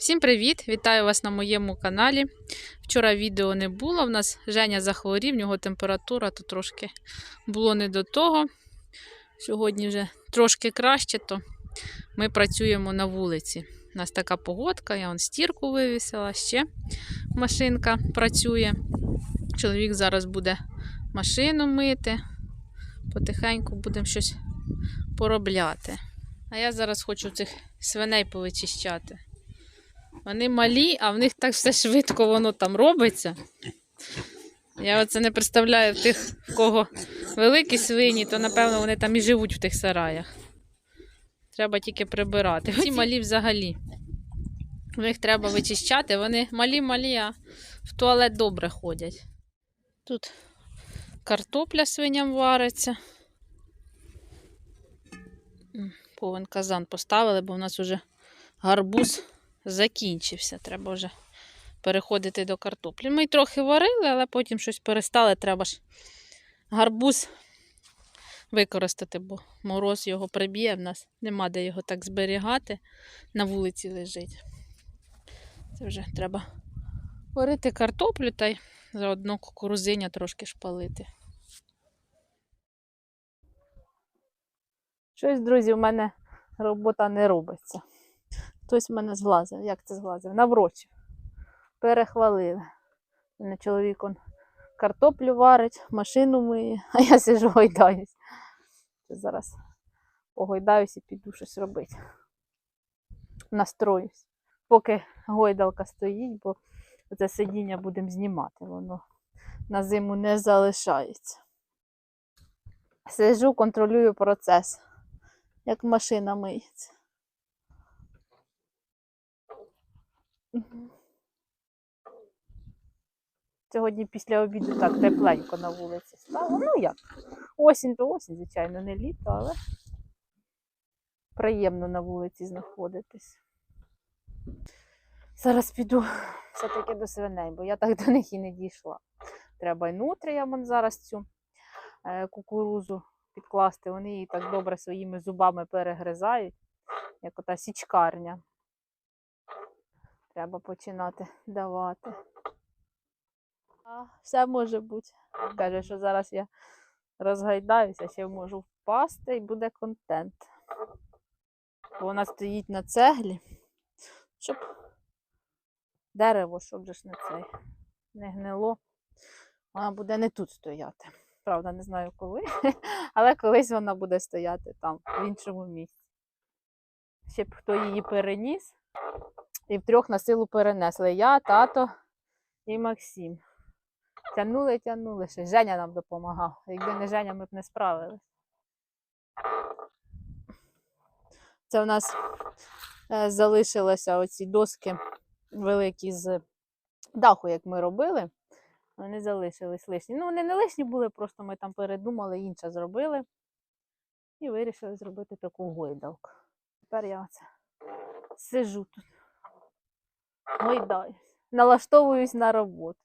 Всім привіт! Вітаю вас на моєму каналі. Вчора відео не було. В нас Женя захворів, в нього температура, то трошки було не до того. Сьогодні вже трошки краще, то ми працюємо на вулиці. У нас така погодка, я вон стірку вивісила, ще машинка працює. Чоловік зараз буде машину мити. Потихеньку будемо щось поробляти. А я зараз хочу цих свиней повичищати. Вони малі, а в них так все швидко воно там робиться. Я оце не представляю тих, в кого великі свині, то напевно вони там і живуть в тих сараях. Треба тільки прибирати. Ці малі взагалі. В них треба вичищати, вони малі-малі, а в туалет добре ходять. Тут картопля свиням вариться. Повен казан поставили, бо в нас вже гарбуз закінчився. Треба вже переходити до картоплі. Ми трохи варили, але потім щось перестали. Треба ж гарбуз використати, бо мороз його приб'є. В нас нема де його так зберігати. На вулиці лежить. Це вже треба варити картоплю та й заодно кукурузиня трошки шпалити. Щось, друзі, в мене робота не робиться. Хтось в мене зглазив. Як це зглазив? Наврочив. Перехвалили. Мене чоловік он картоплю варить, машину миє, а я сижу гойдаюсь. Зараз погойдаюсь і піду щось робити. Настроюсь. Поки гойдалка стоїть, бо це сидіння будемо знімати, воно на зиму не залишається. Сижу, контролюю процес, як машина миється. Сьогодні після обіду так тепленько на вулиці стало. Ну як? Осінь то осінь, звичайно, не літо, але приємно на вулиці знаходитись. Зараз піду все-таки до свиней, бо я так до них і не дійшла. Треба й нутріям зараз цю е, кукурузу підкласти. Вони її так добре своїми зубами перегризають, як ота січкарня. Треба починати давати. А, все може бути. Каже, що зараз я розгайдаюся, ще можу впасти і буде контент. Бо вона стоїть на цеглі, щоб дерево, щоб же ж не цей не гнило. Вона буде не тут стояти. Правда, не знаю коли, але колись вона буде стояти там, в іншому місці. Ще б хто її переніс. І втрьох на силу перенесли. Я, тато і Максим. Тянули, тянули. Ще Женя нам допомагав. Якби не Женя, ми б не справились. Це в нас е, залишилися оці доски великі з даху, як ми робили. Вони залишились лишні. Ну, вони не лишні були, просто ми там передумали, інше зробили. І вирішили зробити таку гойдалку. Тепер я оце сижу тут. Гойдаюсь. Налаштовуюсь на роботу.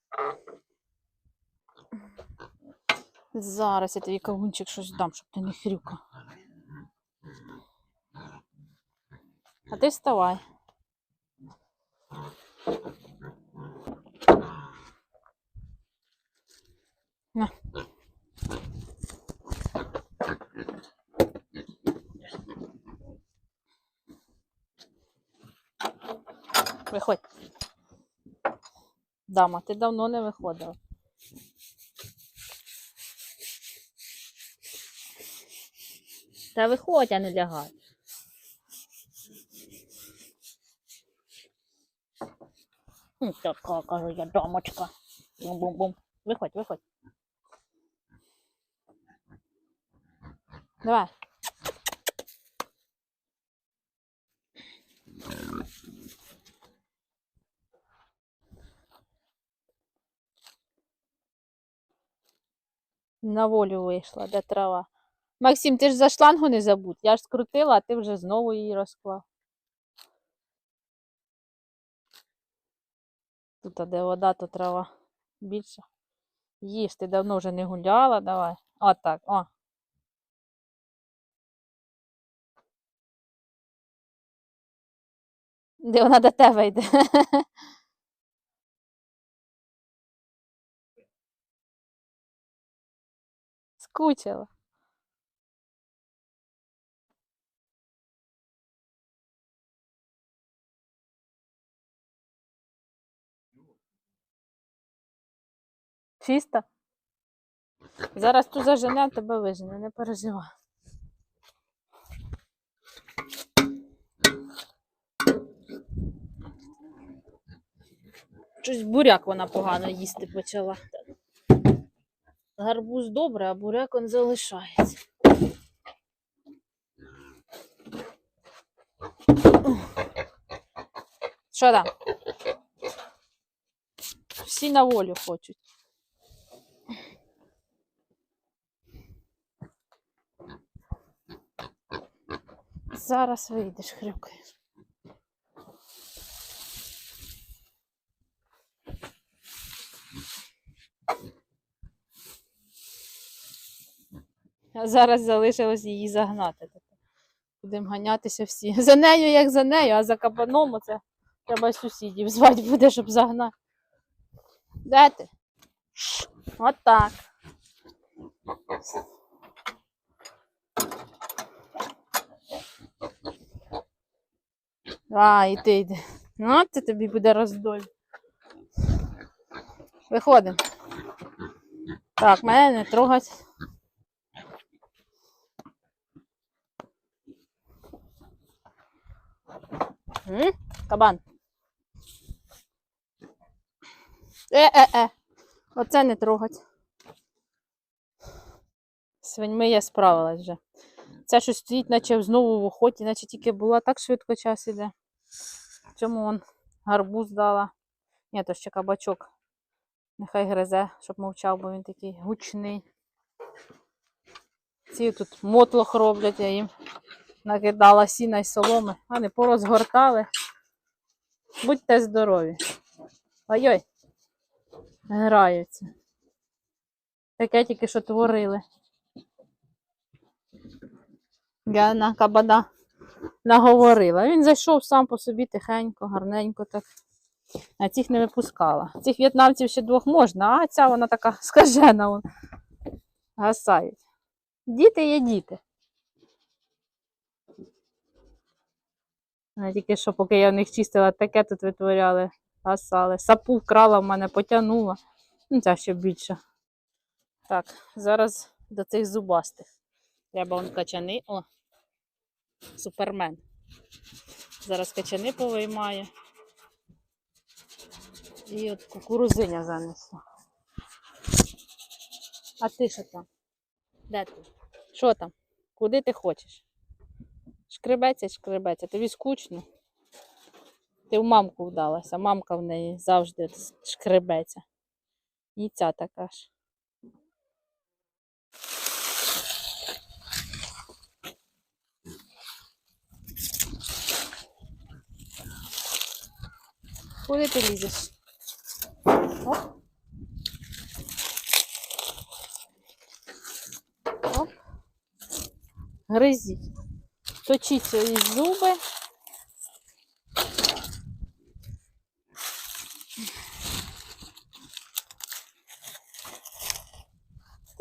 Зараз я тобі кавунчик щось дам, щоб ти не хрюкав. А ти вставай. На. Виходь. Дама, ти давно не виходила. Та виходь, а не лягай. Така, кажу я, дамочка. Бум-бум-бум. Виходь, виходь. Давай. На волю вийшла, де трава. Максим, ти ж за шлангу не забудь. Я ж скрутила, а ти вже знову її розклав. Тут, а де вода, то трава більше. Їж, ти давно вже не гуляла, давай. Отак, о. Де вона до тебе йде? Скучила. Чисто? Зараз ту зажене, тебе вижене, не переживай. Щось буряк вона погано їсти почала. Гарбуз добре, а буряк он залишається. Що там? Всі на волю хочуть. Зараз вийдеш, хрюкаєш. А зараз залишилось її загнати. Будемо ганятися всі. За нею, як за нею, а за кабаном оце треба сусідів звати буде, щоб загнати. Де ти? От так. А, і ти йди. Ну, це тобі буде роздоль. Виходимо. Так, мене не трогать. М? Кабан. Е-е-е. Оце не трогать. Свиньми я справилась вже. Це щось стоїть, наче знову в охоті, наче тільки була так швидко час іде. Чому он гарбуз дала? Ні, то ще кабачок. Нехай гризе, щоб мовчав, бо він такий гучний. Ці тут мотлох роблять, я їм накидала сіна й соломи. Вони порозгортали. Будьте здорові. Ой-ой, граються. Таке тільки що творили. Я на кабана наговорила. Він зайшов сам по собі тихенько, гарненько так. А цих не випускала. Цих в'єтнамців ще двох можна, а ця вона така скажена. Вон. Гасають. Діти є діти. А тільки що, поки я в них чистила, таке тут витворяли, гасали. Сапу вкрала в мене, потягнула. Ну, ця ще більше. Так, зараз до цих зубастих. Треба он качани. О, супермен. Зараз качани повиймає. І от кукурузиня занесла. А ти що там? Де ти? Що там? Куди ти хочеш? Шкребеться, шкребеться. Тобі скучно. Ти в мамку вдалася, мамка в неї завжди шкребеться. І ця така ж. Куди ти лізеш? Оп. Оп. Гризіть. Точіть свої зуби.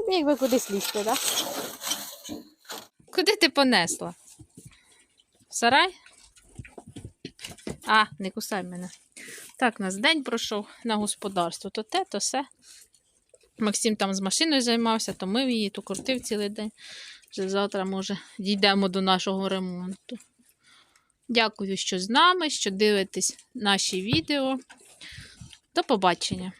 Якби кудись лізти, так? Да? Куди ти понесла? В сарай? А, не кусай мене. Так, нас день пройшов на господарство. То те, то все. Максим там з машиною займався, то мив її, то крутив цілий день. Вже завтра, може, дійдемо до нашого ремонту. Дякую, що з нами, що дивитесь наші відео. До побачення!